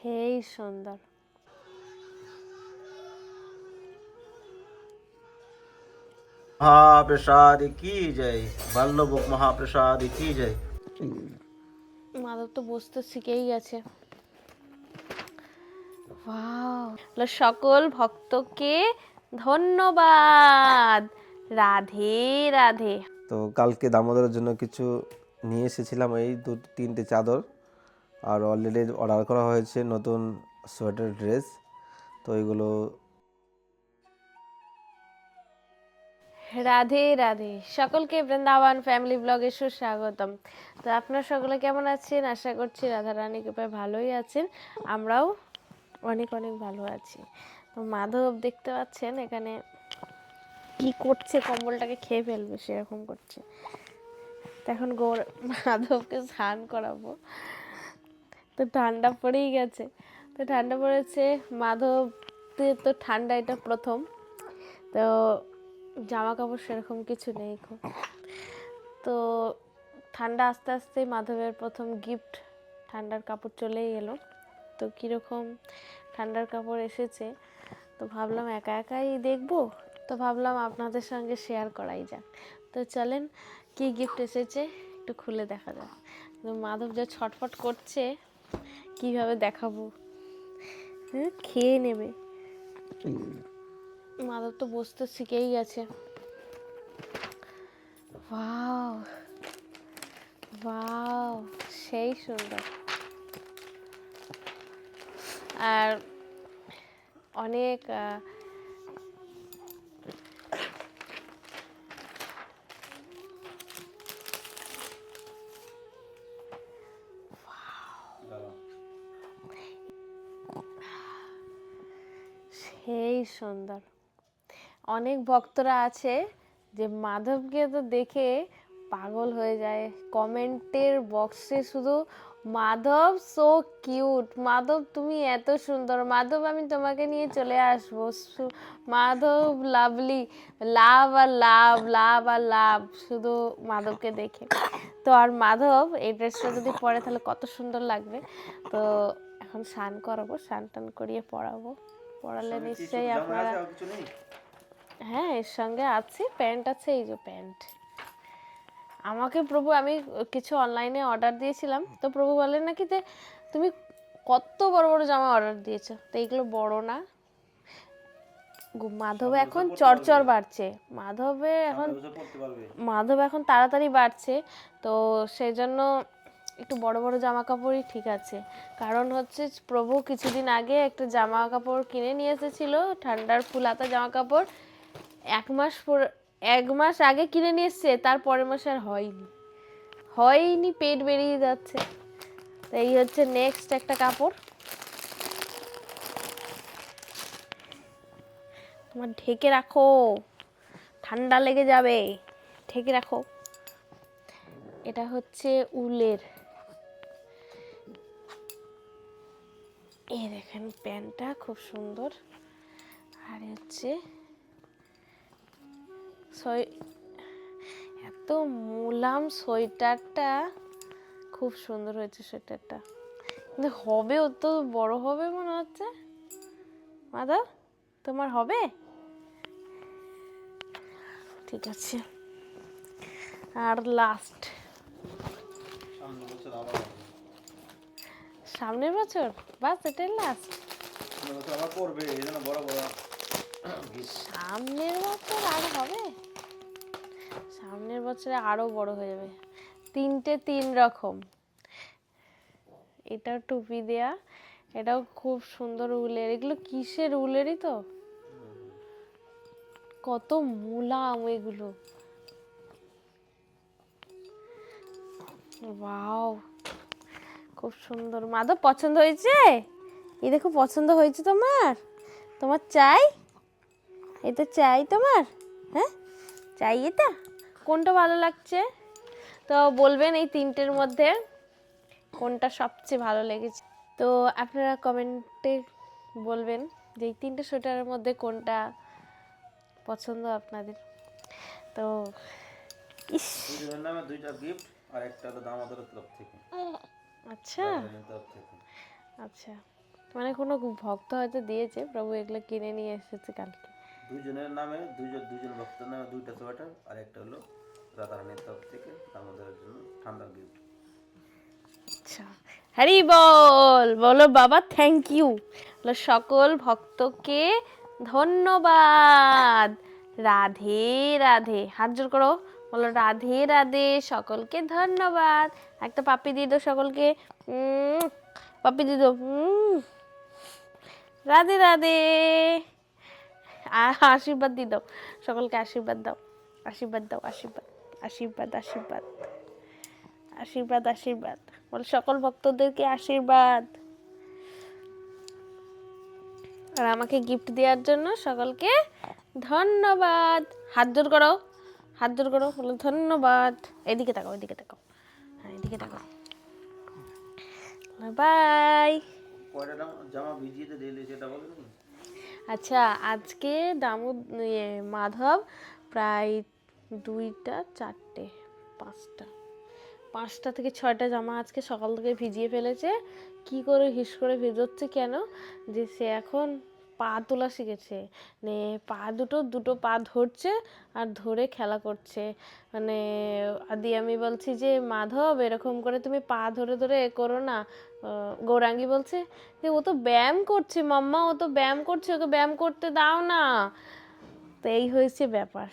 সেই সুন্দর। মহাপ্রসাদ কি জয়? বাল্যভোগ মহাপ্রসাদ কি জয়? মাধব তো বুঝতে শিখেই গেছে। সকল ভক্তকে ধন্যবাদ। রাধে রাধে। তো কালকে দামোদরের জন্য কিছু নিয়ে এসেছিলাম এই দু তিনটে চাদর। আর অলরেডি অর্ডার করা হয়েছে নতুন সোয়েটার ড্রেস তো এগুলো রাধে রাধে। সকলকে বৃন্দাবন ফ্যামিলি ব্লগে সুস্বাগতম। তো আপনারা সকলে কেমন আছেন? আশা করছি রাধা রানী কৃপায় ভালোই আছেন। আমরাও অনেক অনেক ভালো আছি। তো মাধব দেখতে পাচ্ছেন এখানে কি করছে, কম্বলটাকে খেয়ে ফেলবে, সেরকম করছে। তো এখন গোর মাধবকে স্নান করাবো। তো ঠান্ডা পড়েই গেছে। তো ঠান্ডা পড়েছে। মাধবদের তো ঠান্ডা এটা প্রথম। তো জামা কাপড় সেরকম কিছু নেই খুব তো ঠান্ডা আস্তে আস্তে মাধবের প্রথম গিফট ঠান্ডার কাপড় চলেই এলো। তো কীরকম ঠান্ডার কাপড় এসেছে, তো ভাবলাম একা একাই দেখব। তো ভাবলাম আপনাদের সঙ্গে শেয়ার করাই যাক। তো চলেন, কি গিফট এসেছে একটু খুলে দেখা যাক। মাধব যা ছটফট করছে কীভাবে দেখাবো? হ্যাঁ খেয়ে নেবে। মাদার তো বসতে শিখেই গেছে। ওয়াও ওয়াও, সেই সুন্দর। আর অনেক সেই সুন্দর। অনেক ভক্তরা আছে যে মাধবকে তো দেখে পাগল হয়ে যায়। কমেন্টের বক্সে শুধু, মাধব সো কিউট মাধব তুমি এত সুন্দর, মাধব আমি তোমাকে নিয়ে চলে আসব। মাধব লাভলি লাভ আর লাভ লাভ আর লাভ শুধু মাধবকে দেখে। তো আর মাধব, এই ড্রেসটা যদি পরে তাহলে কত সুন্দর লাগবে। তো এখন স্নান করাবো স্নান টান করিয়ে পড়াবো। পড়ালে নিশ্চয়ই আপনারা হ্যাঁ এর সঙ্গে আছে প্যান্ট আছে এই যে প্যান্ট। আমাকে প্রভু আমি কিছু অনলাইনে অর্ডার দিয়েছিলাম। তো প্রভু বলেন নাকি যে তুমি কত বড় বড় জামা অর্ডার দিয়েছ? তো এইগুলো বড় না। মাধব এখন চরচর বাড়ছে। মাধবে এখন মাধব এখন তাড়াতাড়ি বাড়ছে। তো সেই জন্য একটু বড় বড় জামা কাপড়ই ঠিক আছে। কারণ হচ্ছে প্রভু কিছুদিন আগে একটা জামা কাপড় কিনে নিয়ে এসেছিল, ঠান্ডার ফুল হাতা জামা কাপড় এক মাস পর- এক মাস আগে কিনে নিয়ে এসছে, তার পরের মাসে আর হয়নি। হয়নি, পেট বেরিয়ে যাচ্ছে। এই হচ্ছে নেক্সট একটা কাপড়। তোমার ঢেকে রাখো। ঠান্ডা লেগে যাবে। ঢেকে রাখো। এটা হচ্ছে উলের। এই দেখেন প্যান্টটা খুব সুন্দর। আর হচ্ছে সোয়ে- এত মুলাম সোয়েটারটা, খুব সুন্দর হয়েছে সোয়েটারটা। কিন্তু হবে ও তো, বড় হবে মনে হচ্ছে। মাধব তোমার হবে? ঠিক আছে। আর লাস্ট সামনের বছর? বাস এটাই লাস্ট সামনের বছর আবার পড়বে এই জন্য বড় বড়। সামনের বছর আর হবে? সামনের বছরে আরও বড় হয়ে যাবে। তিনটে তিন রকম। এটা টুপি দেয়া এটাও খুব সুন্দর উলের। এগুলো কিসের উলেরই তো? কত মুলাম এগুলো। ওয়াও। খুব সুন্দর। মাধব পছন্দ হয়েছে? এই দেখো, পছন্দ হয়েছে তোমার? তোমার চাই? এটা চাই তোমার হ্যাঁ? চাই এটা? কোনটা ভালো লাগছে? তো বলবেন এই তিনটের মধ্যে কোনটা সবচেয়ে ভালো লেগেছে। তো আপনারা কমেন্টে বলবেন যে এই তিনটে সোয়েটারের মধ্যে কোনটা পছন্দ আপনাদের। তো ইস। দুইটা গিফট আর একটা তো তরফ থেকে। আচ্ছা। দামোদরের আচ্ছা। মানে কোনো ভক্ত হয়তো দিয়েছে প্রভু এগুলো কিনে নিয়ে এসেছে কালকে। দুজনের নামে দুজন দুজন ভক্তের নামে দুইটা সোয়েটার আর একটা হলো রাধারানীর তরফ থেকে আমাদের জন্য ঠান্ডা গিফট আচ্ছা। হরি বল বলো বাবা থ্যাংক ইউ বলো সকল ভক্তকে ধন্যবাদ। রাধে রাধে। হাত জোর করো। বলো রাধে রাধে, সকলকে ধন্যবাদ। একটা পাপি দিয়ে দাও সকলকে পাপি উম। রাধে রাধে। আশীর্বাদ দিয়ে দাও সকলকে আশীর্বাদ দাও আশীর্বাদ দাও, আশীর্বাদ আশীর্বাদ আশীর্বাদ আশীর্বাদ আশীর্বাদ। বল, সকল ভক্তদেরকে আশীর্বাদ। আর আমাকে গিফট দেওয়ার জন্য সকলকে ধন্যবাদ। হাত জোর করো হাত জোর করো বলো ধন্যবাদ। এদিকে তাকাও এদিকে তাকাও। হ্যাঁ এদিকে তাকাও। বাই জামা- জামা ভিজিয়ে দিলে সেটা আচ্ছা আজকে দামু ইয়ে মাধব প্রায় দুইটা চারটে পাঁচটা। পাঁচটা থেকে ছয়টা জামা আজকে সকাল থেকে ভিজিয়ে ফেলেছে। কি করে হিস করে ভিজোচ্ছে কেন? যে সে এখন পা তোলা শিখেছে। মানে পা দুটো দুটো পা ধরছে আর ধরে খেলা করছে। মানে আদি আমি বলছি যে, মাধব, এরকম করে তুমি পা ধরে ধরে এ করো না। গৌরাঙ্গী বলছে যে, ও তো ব্যায়াম করছে মাম্মা, ও তো ব্যায়াম করছে, ওকে ব্যায়াম করতে দাও না। তো এই হয়েছে ব্যাপার।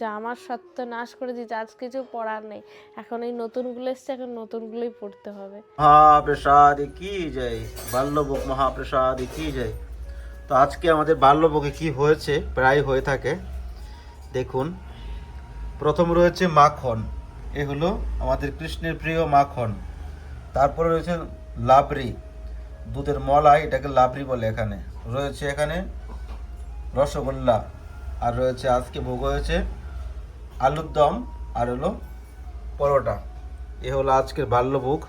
জামার সত্য নাশ করে দিয়েছে, আজ কিছু পড়ার নেই। এখন এই নতুনগুলো এসছে, এখন নতুনগুলোই পড়তে হবে। মহাপ্রসাদ কি জয়? বাল্যভোগ মহাপ্রসাদ কি জয়? তো আজকে আমাদের বাল্যভোগে কি হয়েছে, প্রায় হয়ে থাকে। দেখুন, প্রথম রয়েছে মাখন। এ হলো আমাদের কৃষ্ণের প্রিয় মাখন। তারপরে রয়েছে লাবড়ি। দুধের মলাই এটাকে লাবড়ি বলে এখানে। রয়েছে এখানে রসগোল্লা। আর রয়েছে আজকে ভোগ হয়েছে আলুর দম, আর হলো পরোটা। এ হলো আজকের বাল্যভোগ।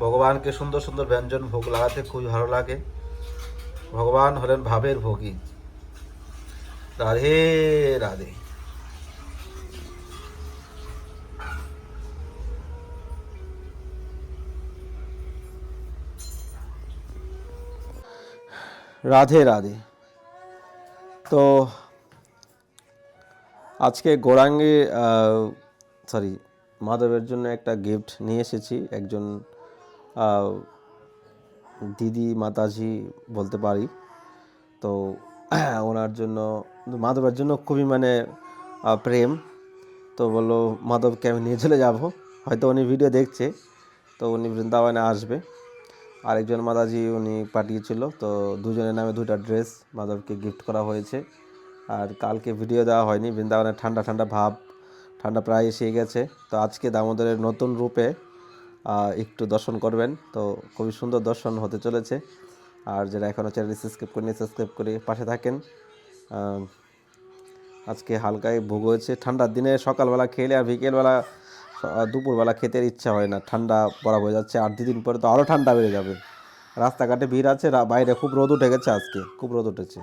ভগবানকে সুন্দর সুন্দর ব্যঞ্জন ভোগ লাগাতে খুবই ভালো লাগে। ভগবান হলেন ভাবের ভোগী। রাধে রাধে। রাধে রাধে। তো আজকে গোরাঙ্গে সরি মাধবের জন্য একটা গিফট নিয়ে এসেছি। একজন দিদি, মাতাজি বলতে পারি। তো ওনার জন্য, মাধবের জন্য খুবই মানে প্রেম। তো বলল, মাধবকে আমি নিয়ে চলে যাব। হয়তো উনি ভিডিও দেখছে। তো উনি বৃন্দাবনে আসবে। আরেকজন মাদাজি উনি পাঠিয়েছিল। তো দুজনের নামে দুটা ড্রেস মাধবকে গিফট করা হয়েছে। আর কালকে ভিডিও দেওয়া হয়নি। বৃন্দাবনে ঠান্ডা ঠান্ডা ভাব, ঠান্ডা প্রায় এসে গেছে। তো আজকে দামোদরের নতুন রূপে একটু দর্শন করবেন। তো খুবই সুন্দর দর্শন হতে চলেছে। আর যারা এখনও চ্যানেল সাবস্ক্রাইব করেনি সাবস্ক্রাইব করে পাশে থাকেন। আজকে হালকায় ভোগ হয়েছে। ঠান্ডার দিনে সকালবেলা খেলে আর বিকেলবেলা দুপুরবেলা খেতে ইচ্ছা হয় না। ঠান্ডা পড়া হয়ে যাচ্ছে। আর দুদিন পরে তো আরও ঠান্ডা বেড়ে যাবে। রাস্তাঘাটে ভিড় আছে। বাইরে খুব রোদ উঠে গেছে আজকে। খুব রোদ উঠেছে।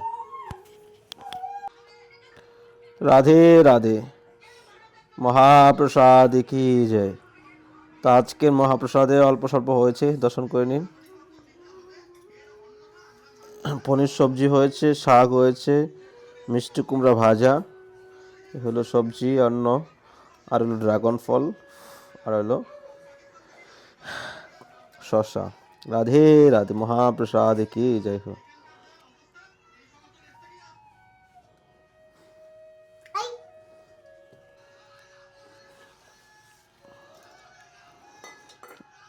রাধে রাধে। মহাপ্রসাদ কি জয়। তো আজকের মহাপ্রসাদে অল্প স্বল্প হয়েছে, দর্শন করে নিন। পনির সবজি হয়েছে, শাক হয়েছে, মিষ্টি কুমড়া ভাজা হলো সবজি অন্য আর হলো ড্রাগন ফল, আর হলো শশা রাধে রাধে, মহাপ্রসাদ কি, যাই হোক।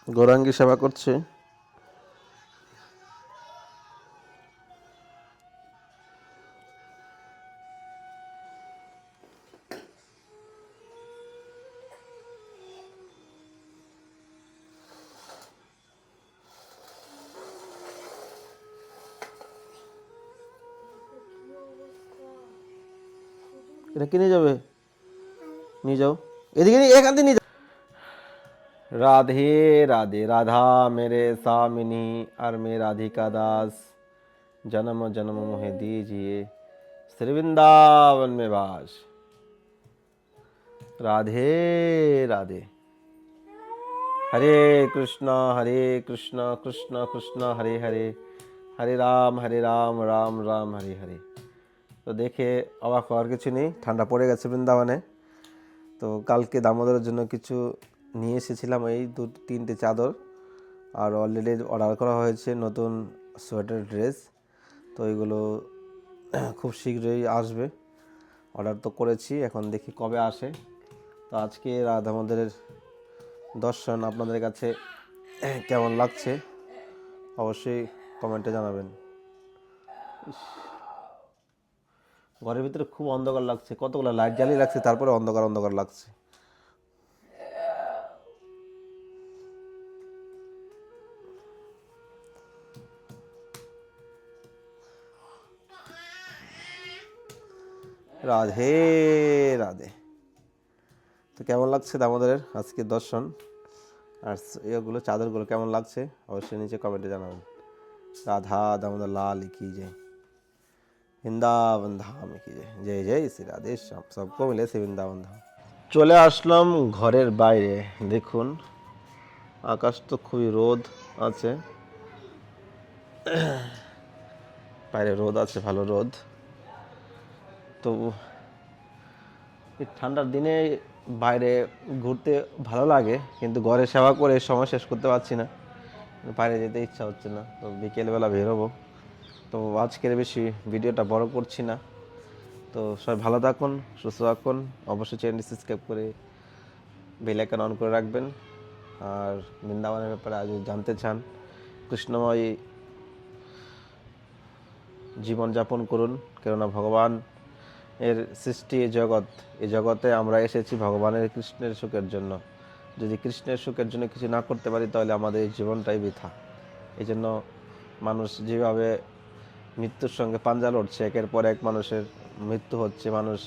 গৌরাঙ্গী সেবা করছে। এটা কি নিয়ে যাবে? নিয়ে যাও। এদিকে এখান থেকে নিয়ে राधे राधे राधा मेरे सामिनी और मैं राधिका दास जन्म जन्म मोहे दीजिए श्री वृंदावन में वास राधे राधे हरे कृष्णा हरे कृष्णा कृष्णा कृष्णा हरे हरे হরে রাম হরে রাম রাম রাম হরে হরে তো দেখে অবাক হওয়ার কিছু নেই ঠান্ডা পড়ে গেছে বৃন্দাবনে তো কালকে দামোদরের জন্য কিছু নিয়ে এসেছিলাম এই দু, তিনটে চাদর। আর অলরেডি অর্ডার করা হয়েছে নতুন সোয়েটার ড্রেস। তো এগুলো খুব শীঘ্রই আসবে। অর্ডার তো করেছি, এখন দেখি কবে আসে। তো আজকে রাধা মন্দিরের দর্শন আপনাদের কাছে কেমন লাগছে? অবশ্যই কমেন্টে জানাবেন। ঘরের ভিতরে খুব অন্ধকার লাগছে। কতগুলো লাইট জ্বালিয়ে রাখছে, তারপরে অন্ধকার অন্ধকার লাগছে। রাধে রাধে। তো কেমন লাগছে দামোদরের আজকে দর্শন? আর এগুলো, চাদরগুলো কেমন লাগছে? অবশ্যই নিচে কমেন্টে জানাবেন। রাধা দামোদর লাল কি জয়। বৃন্দাবন ধাম কি জয়। জয় জয় শ্রী সবকো মিলে শ্রী বৃন্দাবন ধাম। চলে আসলাম ঘরের বাইরে। দেখুন, আকাশ তো খুবই রোদ আছে। বাইরে রোদ আছে, ভালো রোদ। তো ঠান্ডার দিনে বাইরে ঘুরতে ভালো লাগে, কিন্তু ঘরে সেবা করে সময় শেষ করতে পারছি না। বাইরে যেতে ইচ্ছা হচ্ছে না, তো বিকেলবেলা বেরোবো। তো আজকের বেশি ভিডিওটা বড় করছি না। তো সবাই ভালো থাকুন, সুস্থ থাকুন, অবশ্যই চ্যানেলটি সাবস্ক্রাইব করে বেল আইকন অন করে রাখবেন। আর বৃন্দাবনের ব্যাপারে আজ জানতে চান, কৃষ্ণময় জীবনযাপন করুন, কেননা ভগবান এর সৃষ্টি এই জগৎ। এই জগতে আমরা এসেছি ভগবানের কৃষ্ণের সুখের জন্য। যদি কৃষ্ণের সুখের জন্য কিছু না করতে পারি, তাহলে আমাদের এই জীবনটাই বৃথা। এই জন্য মানুষ যেভাবে মৃত্যুর সঙ্গে পাঞ্জা লড়ছে, একের পর এক মানুষের মৃত্যু হচ্ছে, মানুষ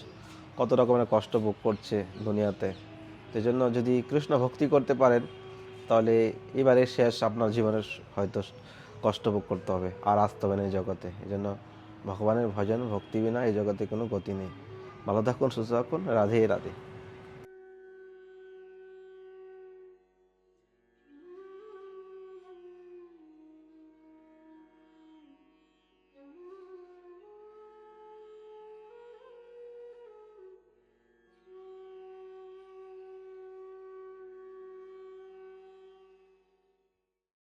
কত রকমের কষ্ট ভোগ করছে দুনিয়াতে। সেই জন্য যদি কৃষ্ণ ভক্তি করতে পারেন, তাহলে এবারে শেষ আপনার জীবনের হয়তো কষ্ট ভোগ করতে হবে, আর আসতে হবে না এই জগতে। এই জন্য ভগবানের ভজন, ভক্তি বিনা এই জগতে কোনো গতি নেই। ভালো থাকুন, সুস্থ থাকুন, রাধে রাধে।